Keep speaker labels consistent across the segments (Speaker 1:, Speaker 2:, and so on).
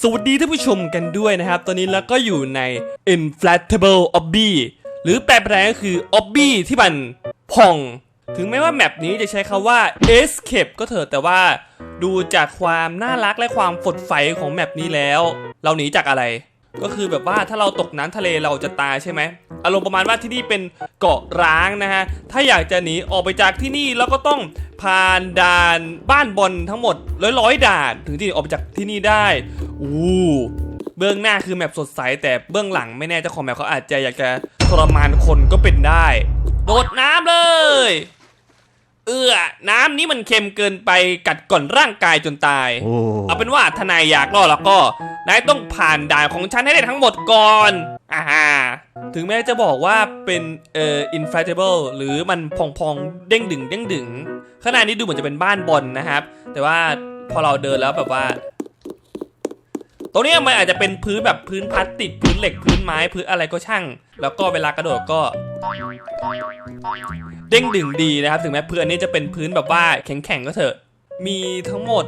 Speaker 1: สวัสดีท่านผู้ชมกันด้วยนะครับ ตอนนี้เราก็อยู่ใน inflatable obby หรือแปลแปลก็คือ obby ที่มันพอง ถึงแม้ว่าแมปนี้จะใช้คาว่า escape ก็เถอะแต่ว่า ดูจากความน่ารักและความฝดใสของแมปนี้แล้ว เราหนีจากอะไร ก็คือแบบว่าถ้าเราตกน้ำทะเลเราจะตายใช่ไหมอารมณ์ประมาณว่าที่นี่เป็นเกาะร้างนะฮะ ถ้าอยากจะหนีออกไปจากที่นี่เราก็ต้องผ่านด่านบ้านบอลทั้งหมดร้อยร้อยๆด่าน ถึงที่ออกไปจากที่นี่ได้ อู้เบื้องหน้าคือแมปสดใสแต่เบื้องหลังไม่แน่เจ้าของแมปเขาอาจจะอยากจะทรมานคนก็เป็นได้ โดดน้ำเลย เอื้อ น้ำนี้มันเค็มเกินไปกัดก่อนร่างกายจนตาย
Speaker 2: โอ้
Speaker 1: เอาเป็นว่าทนายอยากรอดแล้วก็ นายต้องผ่านด่านของฉันให้ได้ทั้งหมดก่อนอ่าฮะถึงแม้จะบอกว่าเป็นเอ่อ inflatable หรือมันพองๆเด้งดึงเด้งดึงขางในาดนี้ดูเหมือนจะเป็นบ้านบอลนะครับ แต่ว่าพอเราเดินแล้วแบบว่า ตรงเนี้ยมันอาจจะเป็นพื้นแบบพื้นพลาสติกพื้นเหล็กพื้นไม้พื้นอะไรก็ช่าง แล้วก็เวลากระโดดก็ เด้งดึงดีนะครับ ถึงแม้เพื้นอันนี้จะเป็นพื้นแบบว่าแข็งๆก็เถอะ มีทั้งหมด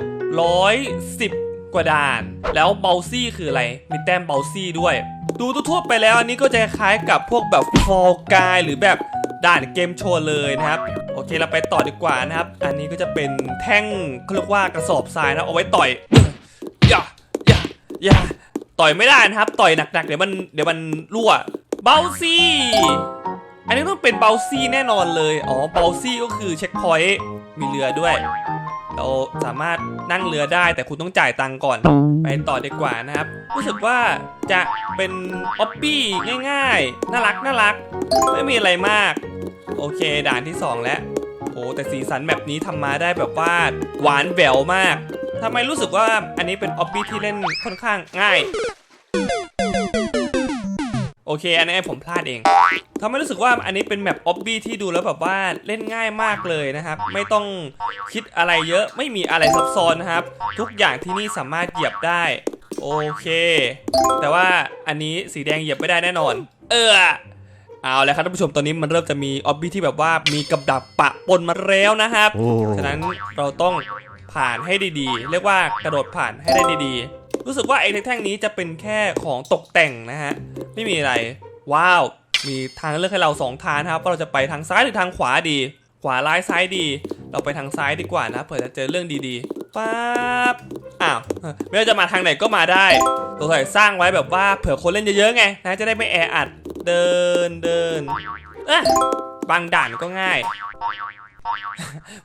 Speaker 1: 110 กว่าด่าน แล้วเบลซี่คืออะไร มีแต้มเบลซี่ด้วย ดูทั่วไปแล้วอันนี้ก็จะคล้ายกับพวกแบบฟอลกายหรือแบบด่านเกมโชว์เลยนะครับ โอเคเราไปต่อดีกว่านะครับ อันนี้ก็จะเป็นแท่งเขาเรียกว่ากระสอบทรายนะเอาไว้ต่อยอย่าอย่าอย่าต่อยไม่ได้นะครับ ต่อยหนักๆ เดี๋ยวมันเดี๋ยวมันรั่วเบลซี่ อันนี้ต้องเป็นเบลซี่แน่นอนเลย อ๋อเบลซี่ก็คือเช็คพอยต์มีเรือด้วย เราสามารถนั่งเรือได้แต่คุณต้องจ่ายตังค์ก่อน ไปต่อดีกว่านะครับ รู้สึกว่าจะเป็นออปปี้ง่ายๆ น่ารักน่ารัก ไม่มีอะไรมาก โอเค ด่านที่ 2 แล้ว โอ้แต่สีสันแบบนี้ทำมาได้แบบว่าหวานแหววมากทำไมรู้สึกว่าอันนี้เป็นออปปี้ที่เล่นค่อนข้างง่าย โอเค อันนี้ผมพลาดเองทำให้รู้สึกว่าอันนี้เป็นแมปออบบี้ที่ดูแล้วแบบว่าเล่นง่ายมากเลยนะครับ ไม่ต้องคิดอะไรเยอะ ไม่มีอะไรซับซ้อนนะครับ ทุกอย่างที่นี่สามารถเหยียบได้ โอเค แต่ว่าอันนี้สีแดงเหยียบไม่ได้แน่นอน เออเอาแล้วครับท่านผู้ชมตอนนี้มันเริ่มจะมีออบบี้ที่แบบว่ามีกับดักปะปนมาแล้วนะครับ
Speaker 2: โอ้
Speaker 1: ฉะนั้นเราต้องผ่านให้ดีๆ เรียกว่ากระโดดผ่านให้ได้ดีๆ รู้สึกว่าไอ้แท่งนี้จะเป็นแค่ของตกแต่งนะฮะ ไม่มีอะไร ว้าว มีทางเลือกให้เราสองทางนะครับว่าเราจะไปทางซ้ายหรือทางขวาดี ขวาร้ายซ้ายดี เราไปทางซ้ายดีกว่านะเผื่อจะเจอเรื่องดีๆปั๊บอ้าวไม่ว่าจะมาทางไหนก็มาได้สงสัยสร้างไว้แบบว่าเผื่อคนเล่นเยอะๆไงนะจะได้ไม่แออัดเดินเดินอ๊ะบางด่านก็ง่าย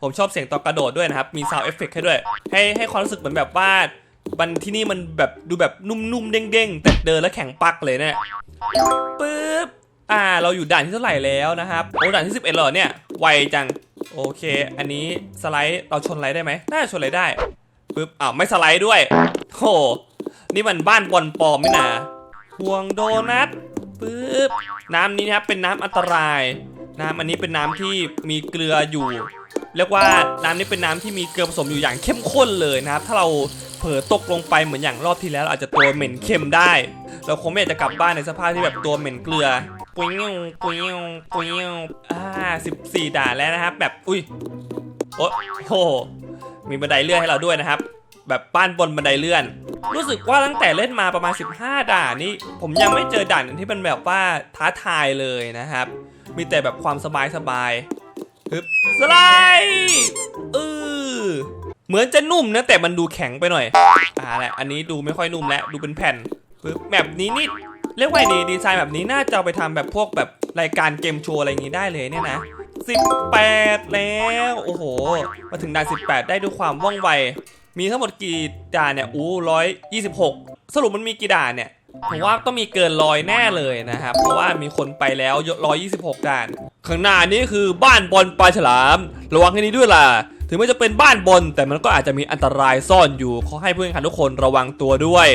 Speaker 1: ผมชอบเสียงตอนกระโดดด้วยนะครับ มีซาวเอฟเฟกให้ด้วย ให้ให้ความรู้สึกเหมือนแบบว่า มันที่นี่มันแบบดูแบบนุ่มๆเด้งๆ แต่เดินแล้วแข็งปักเลยเนี่ยปึ๊บอ่าเราอยู่ด่านที่เท่าไหร่แล้วนะครับโอ้ด่านที่ 11เหรอเนี่ยไวจังโอเค อันนี้สไลด์เราชนอะไรได้ไหมน่าชนอะไรได้ปึ๊บอ้าวไม่สไลด์ด้วยโหนี่มันบ้านบอลปอมไม่นาห่วงโดนัทปึ๊บน้ำนี้นะครับเป็นน้ำอันตราย น้ำอันนี้เป็นน้ำที่มีเกลืออยู่ เรียกว่าน้ำนี้เป็นน้ำที่มีเกลือผสมอยู่อย่างเข้มข้นเลยนะครับถ้าเราเผลอตกลงไปเหมือนอย่างรอบที่แล้วเราอาจจะตัวเหม็นเค็มได้ เราคงไม่อยากจะกลับบ้านในสภาพที่แบบตัวเหม็นเกลือปุ้ยงปุ้ยงปุ้ยงอ่าสิบสี่ด่านแล้วนะครับ แบบอุ้ยโอ้โหมีบันไดเลื่อนให้เราด้วยนะครับ แบบบ้านบนบันไดเลื่อน รู้สึกว่าตั้งแต่เล่นมาประมาณ 15 ด่านนี่ผมยังไม่เจอด่านที่มันแบบว่าท้าทายเลยนะครับ มีแต่แบบความสบายสบาย ฮึบสไลด์เออเหมือนจะนุ่มนะแต่มันดูแข็งไปหน่อยอ่าแหละอันนี้ดูไม่ค่อยนุ่มแล้วดูเป็นแผ่นปึ๊บแบบนี้นี่เรียกว่าดีดีไซน์แบบนี้น่าจะเอาไปทำแบบพวกแบบรายการเกมโชว์อะไรอย่างงี้ได้เลยเนี่ยนะ 18 แล้วโอ้โห มาถึงด่าน 18 ได้ด้วยความว่องไว มีทั้งหมดกี่ด่านเนี่ยอู้ร้อยยี่สิบหกสรุปมันมีกี่ด่านเนี่ย ผมว่าต้องมีเกินร้อยแน่เลยนะครับ เพราะว่ามีคนไปแล้วร้อยยี่สิบหกด่าน ข้างหน้านี้คือบ้านบอลปลาฉลาม ระวังให้ดีด้วยล่ะ ถึงแม้จะเป็นบ้านบอลแต่มันก็อาจจะมีอันตรายซ่อนอยู่ขอให้เพื่อนแข่งขันทุกคนระวังตัวด้วย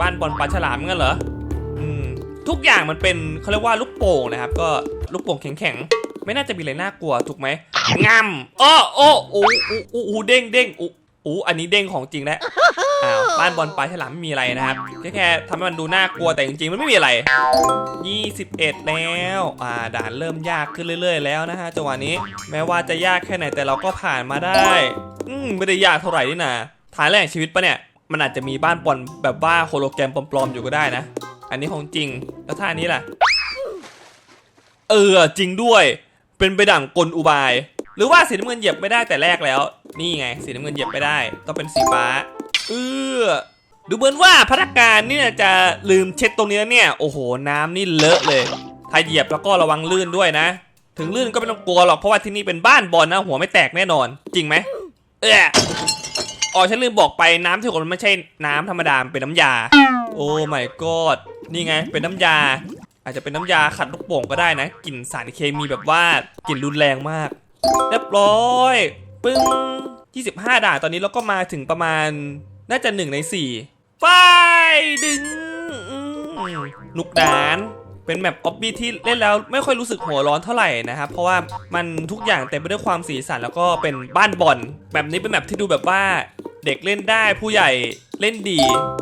Speaker 1: บ้านบอลปลาฉลามงั้นเหรออืมทุกอย่างมันเป็นเขาเรียกว่าลูกโป่งนะครับ ก็ลูกโป่งแข็งๆไม่น่าจะมีอะไรน่ากลัวถูกไหมงำอ้อโอ้โอ้โอ้โอ้โอ้เด้งเด้งโอ้ อ้อันนี้เด้งของจริงแล้วอ้าวบ้านบอลปลาฉลามไม่มีอะไรนะครับ แค่แค่ทำให้มันดูน่ากลัวแต่จริงๆ มันไม่มีอะไร 21 แล้วอ่าด่านเริ่มยากขึ้นเรื่อย ๆ แล้วนะฮะจังหวะนี้แม้ว่าจะยากแค่ไหนแต่เราก็ผ่านมาได้ อืมไม่ได้ยากเท่าไหร่นี่นะฐานแรกชีวิตปะเนี่ยมันอาจจะมีบ้านบอลแบบว่าโฮโลแกรมปลอมๆอยู่ก็ได้นะ อันนี้ของจริงแล้วถ้าอันนี้ล่ะ เออจริงด้วย เป็นไปดั่งกลอุบาย หรือว่าสีน้ำเงินเหยียบไม่ได้แต่แรกแล้ว นี่ไง สีน้ำเงินเหยียบไม่ได้ ต้องเป็นสีฟ้า เออดูเหมือนว่าพนักงานเนี่ยจะลืมเช็ดตรงนี้แล้วเนี่ย โอ้โห น้ำนี่เลอะเลย ถ้าเหยียบแล้วก็ระวังลื่นด้วยนะ ถึงลื่นก็ไม่ต้องกลัวหรอก เพราะว่าที่นี่เป็นบ้านบอลนะ หัวไม่แตกแน่นอน จริงไหม เอออ๋อฉันลืมบอกไปน้ำที่ผมมันไม่ใช่น้ำธรรมดามเป็นน้ำยา โอ้ my god นี่ไง เป็นน้ำยา อาจจะเป็นน้ำยาขัดลูกโป่งก็ได้นะ กลิ่นสารเคมีแบบว่ากลิ่นรุนแรงมาก เรียบร้อย ปึ้ง25 ด่านตอนนี้เราก็มาถึงประมาณน่าจะ 1 ใน4ไฟดึงนุกดานเป็นแมปออบบี้ที่เล่นแล้วไม่ค่อยรู้สึกหัวร้อนเท่าไหร่นะครับ เพราะว่ามันทุกอย่างเต็มไปด้วยความสีสันแล้วก็เป็นบ้านบอลแบบนี้เป็นแมปที่ดูแบบว่าเด็กเล่นได้ผู้ใหญ่เล่นดี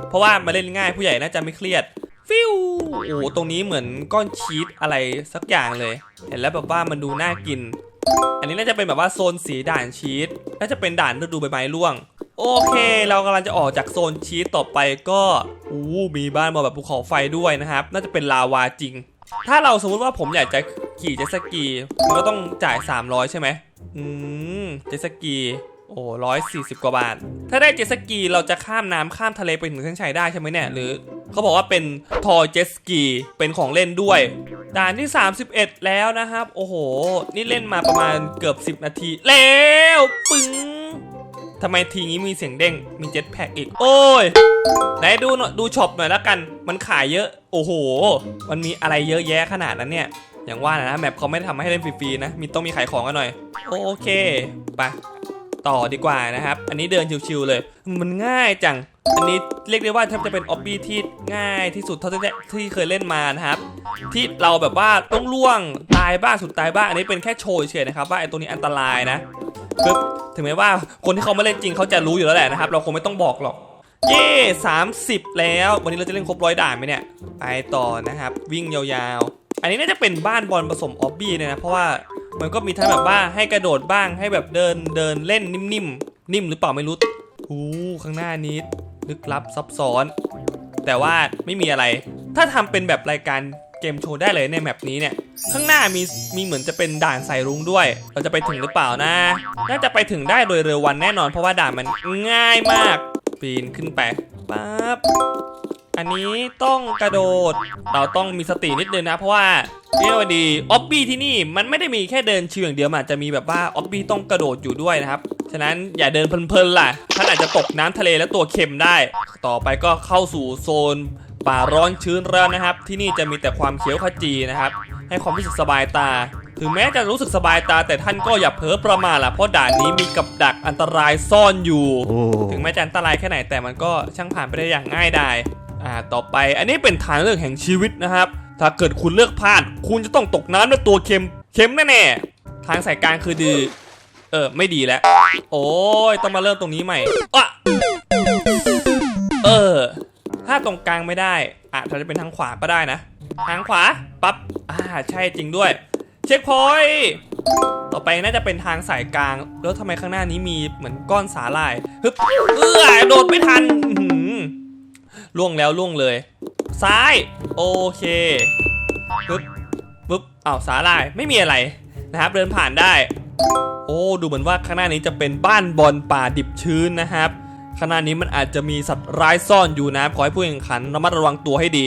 Speaker 1: เพราะว่ามาเล่นง่ายผู้ใหญ่น่าจะไม่เครียด ฟิวโอ้ตรงนี้เหมือนก้อนชีสอะไรสักอย่างเลย เห็นแล้วแบบว่ามันดูน่ากิน อันนี้น่าจะเป็นแบบว่าโซนสีด่านชีสน่าจะเป็นด่านฤดูใบไม้ร่วง โอเค เรากำลังจะออกจากโซนชีสต่อไปก็อู้มีบ้านมาแบบภูเขาไฟด้วยนะครับ น่าจะเป็นลาวาจริง ถ้าเราสมมติว่าผมอยากจะขี่เจ็ตสกีมันก็ต้องจ่าย 300 ใช่ไหมอืมเจ็ตสกีโอ้ร้อยสี่สิบกว่าบาท ถ้าได้เจ็ตสกีเราจะข้ามน้ำข้ามทะเลไปถึงเส้นชัยได้ใช่ไหมเนี่ย หรือเขาบอกว่าเป็นทอเจ็ตสกี เป็นของเล่นด้วย ด่านที่ 31 แล้วนะครับ โอ้โห นี่เล่นมาประมาณเกือบ 10 นาที แล้วปึ้งทำไมทีนี้มีเสียงเด้ง มีเจ็ตแพ็กอีก โอ้ย ไหนดูหน่อยดูช็อปหน่อยแล้วกัน มันขายเยอะ โอ้โห มันมีอะไรเยอะแยะขนาดนั้นเนี่ย อย่างว่านะแมปเขาไม่ได้ทำให้เล่นฟรีๆนะ มีต้องมีขายของกันหน่อย โอเค ไป ต่อดีกว่านะครับ อันนี้เดินชิวๆเลย มันง่ายจัง อันนี้เรียกได้ว่าแทบจะเป็นออบบี้ที่ง่ายที่สุดเท่าที่ที่เคยเล่นมานะครับ ที่เราแบบว่าต้องล่วงตายบ้างสุดตายบ้าง อันนี้เป็นแค่โชว์เฉยนะครับว่าไอ้ตัวนี้อันตรายนะปึ๊บถึงแม้ว่าคนที่เขาไม่เล่นจริงเขาจะรู้อยู่แล้วแหละนะครับ เราคงไม่ต้องบอกหรอกเย่30แล้ว วันนี้เราจะเล่นครบร้อยด่านไหมเนี่ย ไปต่อนะครับ วิ่งยาวๆ อันนี้น่าจะเป็นบ้านบอลผสมออบบี้เนี่ยนะ เพราะว่า มันก็มีทั้งแบบว่าให้กระโดดบ้างให้แบบเดินเดินเล่นนิ่มๆนิ่มหรือเปล่าไม่รู้อู้ข้างหน้านี้ลึกลับซับซ้อน แต่ว่าไม่มีอะไร ถ้าทำเป็นแบบรายการเกมโชว์ได้เลยในแมปนี้เนี่ย ข้างหน้ามีมีเหมือนจะเป็นด่านใส่รุ้งด้วย เราจะไปถึงหรือเปล่านะ น่าจะไปถึงได้โดยเร็ววันแน่นอนเพราะว่าด่านมันง่ายมาก ปีนขึ้นไปปั๊บ อันนี้ต้องกระโดด เราต้องมีสตินิดนึงนะ เพราะว่าเรียกว่าดีออบบี้ที่นี่มันไม่ได้มีแค่เดินเชิงเดียวมันอาจจะมีแบบว่าออบบี้ต้องกระโดดอยู่ด้วยนะครับ ฉะนั้นอย่าเดินเพลินๆล่ะท่านอาจจะตกน้ำทะเลแล้วตัวเค็มได้ ต่อไปก็เข้าสู่โซนป่าร้อนชื้นแล้วนะครับ ที่นี่จะมีแต่ความเขียวขจีนะครับ ให้ความรู้สึกสบายตา ถึงแม้จะรู้สึกสบายตาแต่ท่านก็อย่าเพ้อประมาทล่ะเพราะด่านนี้มีกับดักอันตรายซ่อนอยู่ ถึงแม้จะอันตรายแค่ไหนแต่มันก็ช่างผ่านไปได้อย่างง่ายดาย อ่าต่อไปอันนี้เป็นทางเลือกแห่งชีวิตนะครับ ถ้าเกิดคุณเลือกพลาด คุณจะต้องตกน้ำด้วยตัวเค็มเค็มแน่ๆทางสายกลางคือดีเออไม่ดีแล้ว โอ้ยต้องมาเริ่มตรงนี้ใหม่อะเออ ถ้าตรงกลางไม่ได้อ่าจจะเป็นทางขวาก็ได้นะ ทางขวาปั๊บอ่าใช่จริงด้วย เช็คพอยต์ต่อไปน่าจะเป็นทางสายกลาง แล้วทำไมข้างหน้านี้มีเหมือนก้อนสาหร่ายฮึบเอื้อโดดไม่ทันอื ล่วงแล้วล่วงเลย ซ้าย โอเคปึ๊บปึ๊บอ้าวสาหร่ายไม่มีอะไรนะครับ เดินผ่านได้ โอ้ ดูเหมือนว่าข้างหน้านี้จะเป็นบ้านบอลป่าดิบชื้นนะครับข้างหน้านี้มันอาจจะมีสัตว์ร้ายซ่อนอยู่นะขอให้ผู้แข่งขันระมัดระวังตัวให้ดี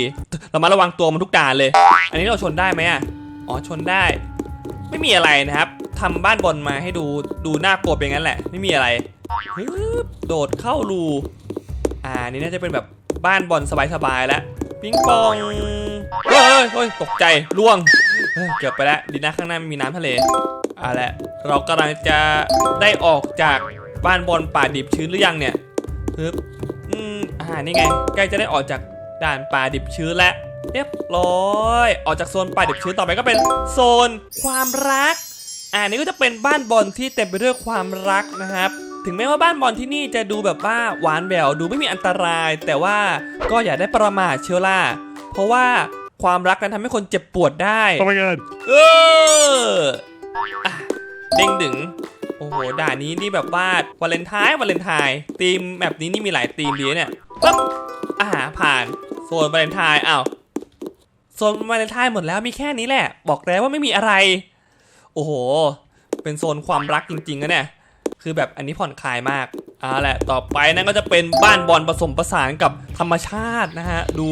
Speaker 1: ระมัดระวังตัวมันทุกด่านเลย อันนี้เราชนได้ไหมอะอ๋อชนได้ ไม่มีอะไรนะครับทำบ้านบอลมาให้ดูดูน่ากลัวเป็นงั้นแหละ ไม่มีอะไรฮึบโดดเข้ารูอ่านี่น่าจะเป็นแบบ บ้านบอลสบายๆแล้วปิงปองเฮ้ยเฮ้ยเฮ้ยตกใจล่วงเกือบไปแล้วดีนะข้างหน้ามีน้ำทะเลอ่าแหละเรากำลังจะได้ออกจากบ้านบอลป่าดิบชื้นหรือยังเนี่ยฮึบอืมอ่านี่ไงใกล้จะได้ออกจากด่านป่าดิบชื้นแล้วเรียบร้อย ออกจากโซนป่าดิบชื้นต่อไปก็เป็นโซนความรัก อ่านี่ก็จะเป็นบ้านบอลที่เต็มไปด้วยความรักนะครับ ถึงแม้ว่าบ้านบอลที่นี่จะดูแบบว่าหวานแหววดูไม่มีอันตราย แต่ว่าก็อย่าได้ประมาทเชียวล่ะเพราะว่าความรักนั้นทำให้คนเจ็บปวดได้
Speaker 2: Oh my god.
Speaker 1: เอออะเด้งดึง โอโอ้โห ด่านนี้นี่แบบว่าวาเลนไทน์วาเลนไทน์ธีมแบบนี้นี่มีหลายธีมดีนะเนี่ยปึ๊บอาหารผ่าน โซนวาเลนไทน์อ้าว โซนวาเลนไทน์หมดแล้วมีแค่นี้แหละ บอกแล้วว่าไม่มีอะไร โอ้โห เป็นโซนความรักจริงๆนะเนี่ย คือแบบอันนี้ผ่อนคลายมากอ่าแหละต่อไปนั่นก็จะเป็นบ้านบอลผสมผสานกับธรรมชาตินะฮะ ดู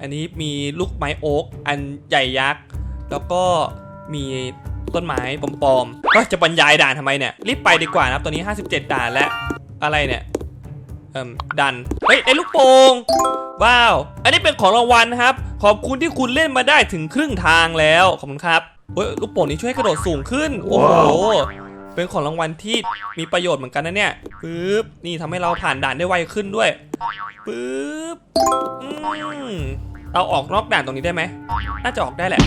Speaker 1: อันนี้มีลูกไม้โอ๊กอันใหญ่ยักษ์ แล้วก็มีต้นไม้ปลอมๆก็จะบรรยายด่านทำไมเนี่ย รีบไปดีกว่านะครับตัวนี้ 57 ด่านแล้วอะไรเนี่ยเอ่มดัน เฮ้ยได้ลูกโป่งว้าว อันนี้เป็นของรางวัลครับ ขอบคุณที่คุณเล่นมาได้ถึงครึ่งทางแล้ว ขอบคุณครับเฮ้ยลูกโป่งนี้ช่วยให้กระโดดสูงขึ้น โอ้โห เป็นของรางวัลที่มีประโยชน์เหมือนกันนะเนี่ยปึ๊บนี่ทำให้เราผ่านด่านได้ไวขึ้นด้วยปึ๊บเราออกนอกด่านตรงนี้ได้ไหมน่าจะออกได้แหละ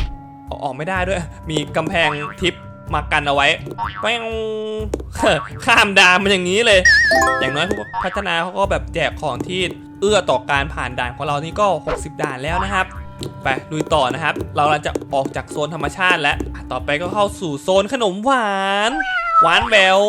Speaker 1: เอาออกไม่ได้ด้วย มีกำแพงทิปมากันเอาไว้แป้งข้ามด่านมันอย่างนี้เลย อย่างน้อยผู้พัฒนาเขาก็แบบแจกของที่เอื้อต่อการผ่านด่านของเรานี่ก็ 60 ด่านแล้วนะครับ ไปลุยต่อนะครับ เราจะออกจากโซนธรรมชาติแล้ว ต่อไปก็เข้าสู่โซนขนมหวาน หวานแหวว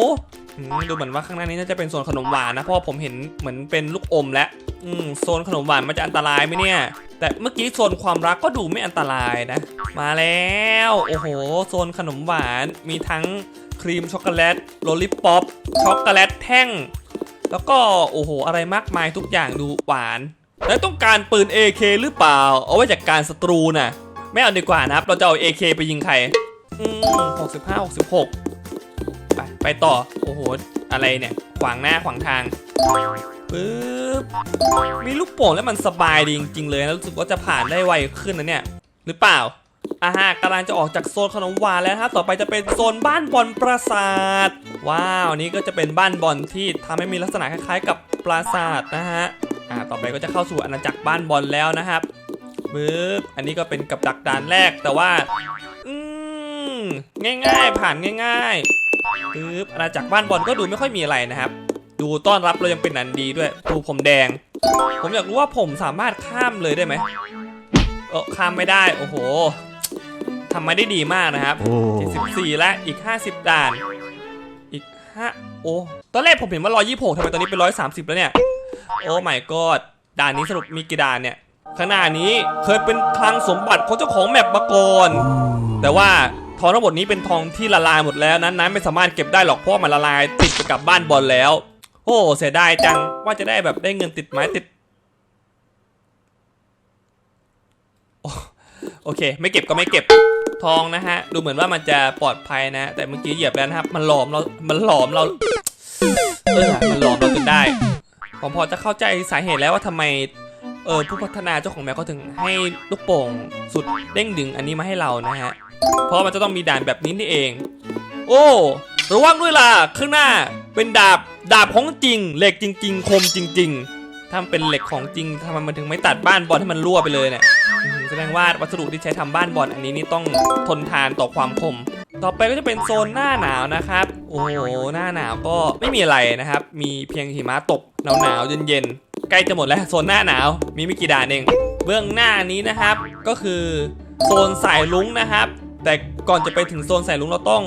Speaker 1: ดูเหมือนว่าข้างหน้านี้น่าจะเป็นโซนขนมหวานนะเพราะผมเห็นเหมือนเป็นลูกอมแล้วอืมโซนขนมหวานมันจะอันตรายไหมเนี่ย แต่เมื่อกี้โซนความรักก็ดูไม่อันตรายนะ มาแล้วโอ้โหโซนขนมหวานมีทั้งครีมช็อกโกแลตโลลิปป๊อปช็อกโกแลตแท่ง แล้วก็โอ้โห อะไรมากมายทุกอย่างดูหวาน แล้วต้องการปืน AK หรือเปล่า เอาไว้จากการศัตรูน่ะไม่เอาดีกว่านะครับ เราจะเอา AK ไปยิงใคร อืมหกสิบห้าหกสิบหก ไปไปต่อ โอ้โห อะไรเนี่ย ขวางหน้าขวางทางปึ๊บมีลูกโป่งแล้วมันสบายดีจริงๆเลยนะรู้สึกว่าจะผ่านได้ไวขึ้นนะเนี่ย หรือเปล่าอ่าฮะกำลังจะออกจากโซนขนมหวานแล้วนะครับ ต่อไปจะเป็นโซนบ้านบอลปราสาท ว้าว นี่ก็จะเป็นบ้านบอลที่ทำให้มีลักษณะคล้ายๆ กับปราสาทนะฮะ อ่า ต่อไปก็จะเข้าสู่อาณาจักรบ้านบอลแล้วนะครับปึ๊บอันนี้ก็เป็นกับดักด่านแรกแต่ว่า อืมง่าย ๆ ผ่านง่าย ๆ ปึ๊บอาณาจักรบ้านบอลก็ดูไม่ค่อยมีอะไรนะครับ ดูต้อนรับเรายังเป็นอันดีด้วยดูผมแดง ผมอยากรู้ว่าผมสามารถข้ามเลยได้ไหมเออข้ามไม่ได้โอ้โหทำมาได้ดีมากนะครับ74และอีก 50 ด่าน อีก5โอ้ตอนแรกผมเห็นว่า 126ทำไมตอนนี้เป็น 130 แล้วเนี่ย โอ้ my god ด่านนี้สรุปมีกี่ด่านเนี่ยข้างหน้านี้เคยเป็นคลังสมบัติของเจ้าของแมปมาก่อนแต่ว่า ทองทั้งหมดนี้เป็นทองที่ละลายหมดแล้วนั้นนั้นไม่สามารถเก็บได้หรอกเพราะมันละลายติดไปกับบ้านบอลแล้ว โอ้เสียดายจังว่าจะได้แบบได้เงินติดไม้ติดโอเค ไม่เก็บก็ไม่เก็บทองนะฮะ ดูเหมือนว่ามันจะปลอดภัยนะ แต่เมื่อกี้เหยียบแล้วนะครับ มันหลอมเรา มันหลอมเราเออมันหลอมเราจนได้ ผมพอจะเข้าใจสาเหตุแล้วว่าทำไมเออผู้พัฒนาเจ้าของแมวเขาถึงให้ลูกโป่งสุดเด้งดึงอันนี้มาให้เรานะฮะ เพราะมันจะต้องมีด่านแบบนี้นี่เอง โอ้ ระวังด้วยล่ะ ข้างหน้าเป็นดาบ ดาบของจริง เหล็กจริง ๆ คมจริง ๆ ถ้ามันเป็นเหล็กของจริงทำไมมันถึงไม่ตัดบ้านบอลให้มันรั่วไปเลยเนี่ยแสดงว่าวัสดุที่ใช้ทำบ้านบอลอันนี้นี่ต้องทนทานต่อความคม ต่อไปก็จะเป็นโซนหน้าหนาวนะครับ โอ้โห หน้าหนาวก็ไม่มีอะไรนะครับ มีเพียงหิมะตกหนาวหนาวเย็นๆใกล้จะหมดแล้วโซนหน้าหนาว มีไม่กี่ด่านเอง เบื้องหน้านี้นะครับ ก็คือโซนสายลุ้งนะครับ แต่ก่อนจะไปถึงโซนสายลุงเราต้อง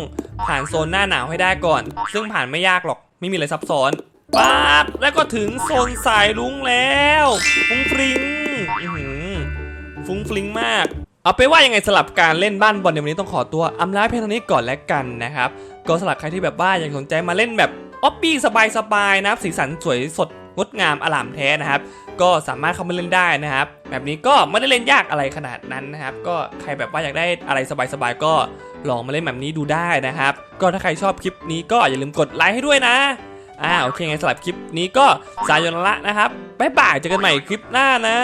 Speaker 1: ผ่านโซนหน้าหนาวให้ได้ก่อน ซึ่งผ่านไม่ยากหรอกไม่มีอะไรซับซ้อนป๊าบแล้วก็ถึงโซนสายลุงแล้วฟุ้งฟริ้งอื้อหือฟุ้งฟริ้งมาก เอาไปว่ายังไงสลับการเล่นบ้านบอลในวันนี้ต้องขอตัวอำลาเพียงเท่านี้ก่อนแล้วกันนะครับ ก็สำหรับใครที่แบบว่าอยากสนใจมาเล่นแบบออปปี้สบายๆนะสีสันสวยสด งดงามอลามแท้นะครับ ก็สามารถเข้ามาเล่นได้นะครับ แบบนี้ก็ไม่ได้เล่นยากอะไรขนาดนั้นนะครับ ก็ใครแบบว่าอยากได้อะไรสบายๆก็ลองมาเล่นแบบนี้ดูได้นะครับ ก็ถ้าใครชอบคลิปนี้ก็อย่าลืมกดไลค์ให้ด้วยนะอ่าโอเคไงสำหรับคลิปนี้ก็สายยนละนะครับบ๊ายบายเจอกันใหม่คลิปหน้านะ